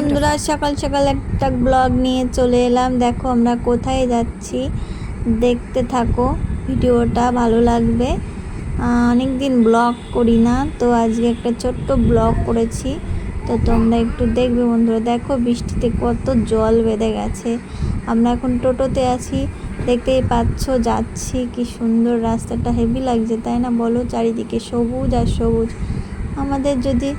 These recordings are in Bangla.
বন্ধুরা, সকাল সকাল একটা ব্লগ নিয়ে চলে এলাম। দেখো আমরা কোথায় যাচ্ছি। দেখতে থাকো, ভিডিওটা ভালো লাগবে। অনেক দিন ব্লগ করি না, তো আজকে একটা ছোট্ট ব্লগ করেছি। তো তোমরা একটু দেখবে বন্ধুরা। দেখো বৃষ্টিতে কত জল বেঁধে গেছে। আমরা এখন টোটোতে আছি। দেখতেই পাচ্ছ, যাচ্ছি। কি সুন্দর রাস্তাটা। হেভি লাগছে, তাই না? বলো, চারিদিকে সবুজ আর সবুজ। আমাদের যদি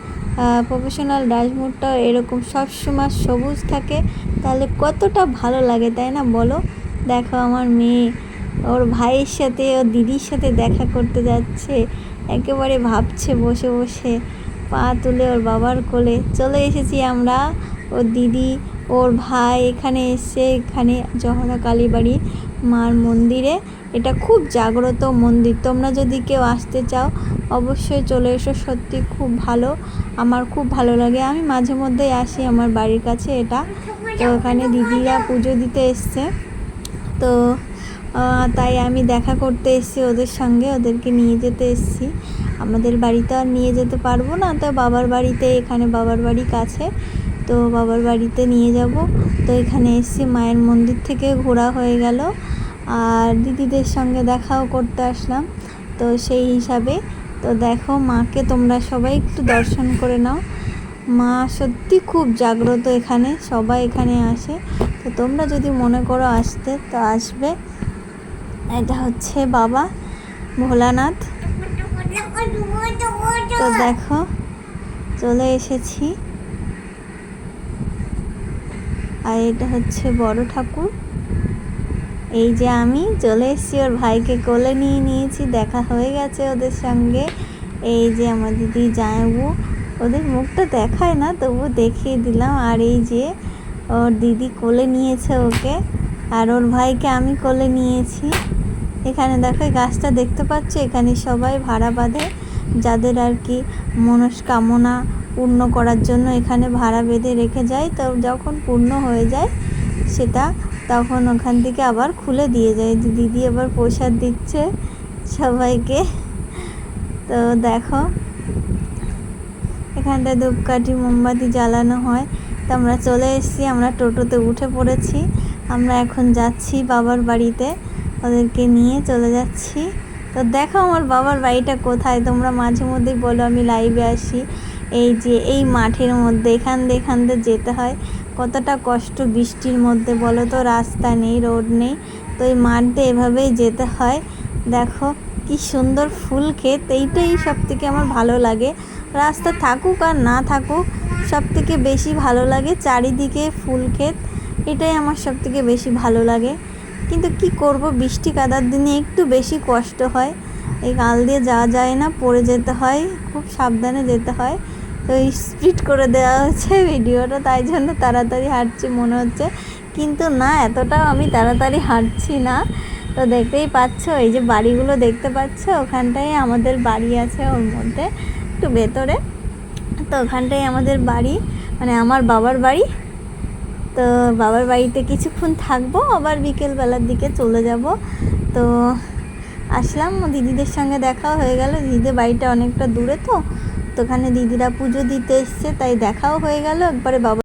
প্রফেশনাল ডাশমুডটা এরকম সবসময় সবুজ থাকে, তাহলে কতটা ভালো লাগে, তাই না? বলো। দেখো, আমার মেয়ে, ওর ভাইয়ের সাথে, ওর দিদির সাথে দেখা করতে যাচ্ছে, একেবারে ভাবছে বসে বসে, পা তুলে ওর বাবার কোলে। চলে এসেছি আমরা ওর দিদি, ওর ভাই এখানে এসে এখানে জহরা কালীবাড়ি মার মন্দিরে। এটা খুব জাগ্রত মন্দির। তোমরা যদি কেউ আসতে চাও, অবশ্যই চলে এসো। সত্যি খুব ভালো। আমার খুব ভালো লাগে। আমি মাঝে মধ্যেই আসি আমার বাড়ির কাছে এটা। তো ওখানে দিদিরা পুজো দিতে এসছে। তো তাই আমি দেখা করতে এসেছি ওদের সঙ্গে। ওদেরকে নিয়ে যেতে এসেছি। আমাদের বাড়িতে আর নিয়ে যেতে পারব না। তো বাবার বাড়িতে এখানে বাবার বাড়ি কাছে। তো বাবার বাড়িতে নিয়ে যাব। তো এখানে এসেছি মায়ের মন্দির থেকে ঘোরা হয়ে গেল। আর দিদিদের সঙ্গে দেখাও করতে আসলাম। তো সেই হিসাবে। তো দেখো মাকে তোমরা সবাই একটু দর্শন করে নাও। মা সত্যি খুব জাগ্রত এখানে, সবাই এখানে আসে। তো তোমরা যদি মনে করো আসতে, তো আসবে। এটা হচ্ছে বাবা ভোলানাথ। তো দেখো, চলে এসেছি। আর এটা হচ্ছে বড় ঠাকুর। এই যে আমি চলে এসেছি, ওর ভাইকে কোলে নিয়ে নিয়েছি, দেখা হয়ে গেছে ওদের সঙ্গে। এই যে আমার দিদি জামাইবু, ওদের মুখটা দেখায় না, তবু দেখিয়ে দিলাম। আর এই যে ওর দিদি কোলে নিয়েছে ওকে, আর ওর ভাইকে আমি কোলে নিয়েছি। এখানে দেখো গাছটা দেখতে পাচ্ছ? এখানে সবাই ভাড়া বাঁধে। যাদের আর কি মনস্কামনা পূর্ণ করার জন্য এখানে ভাড়া বেঁধে রেখে যায়। তো যখন পূর্ণ হয়ে যায় সেটা, তখন ওখান থেকে আবার খুলে দিয়ে যায়। দিদি আবার প্রসাদ দিচ্ছে সবাইকে। তো দেখো, এখানটায় ধূপকাঠি, মোমবাতি জ্বালানো হয়। তো আমরা চলে এসেছি, আমরা টোটোতে উঠে পড়েছি। আমরা এখন যাচ্ছি বাবার বাড়িতে, ওদেরকে নিয়ে চলে যাচ্ছি। তো দেখো আমার বাবার বাড়িটা কোথায়? তোমরা মাঝে মধ্যেই বলো, আমি লাইভে আসি। এই যে এই মাঠের মধ্যে এখান দিয়ে এখান দিয়ে যেতে হয়। কতটা কষ্ট বৃষ্টির মধ্যে, বলো তো, রাস্তা নেই, রোড নেই। তো এই মাঠ দিয়ে এভাবেই যেতে হয়। দেখো, কি সুন্দর ফুল ক্ষেত, এইটাই সব থেকে আমার ভালো লাগে। রাস্তা থাকুক আর না থাকুক সব থেকে বেশি ভালো লাগে চারিদিকে ফুল ক্ষেত। এটাই আমার সব থেকে বেশি ভালো লাগে। কিন্তু কি করব, বৃষ্টি কাদার দিনে একটু বেশি কষ্ট হয়। এই গাল দিয়ে যাওয়া যায় না, পড়ে যেতে হয়, খুব সাবধানে যেতে হয়। তো স্পিড করে দেওয়া হচ্ছে ভিডিওটা, তাই জন্য তাড়াতাড়ি হাঁটছি, মনে হচ্ছে। কিন্তু না, এতটাও আমি তাড়াতাড়ি হাঁটছি না। তো দেখতেই পাচ্ছ, এই যে বাড়িগুলো দেখতে পাচ্ছ ওখানটায় আমাদের বাড়ি আছে ওর মধ্যে, একটু ভেতরে। তো ওখানটায় আমাদের বাড়ি মানে আমার বাবার বাড়ি। তো বাবার বাড়িতে কিছুক্ষণ থাকব, আবার বিকেলবেলার দিকে চলে যাব। তো আসলাম, দিদিদের সঙ্গে দেখাও হয়ে গেল, দিদিদের বাড়িটা অনেকটা দূরে তো। তো ওখানে দিদিরা পুজো দিতে এসছে তাই দেখাও হয়ে গেল। একবারে বাবা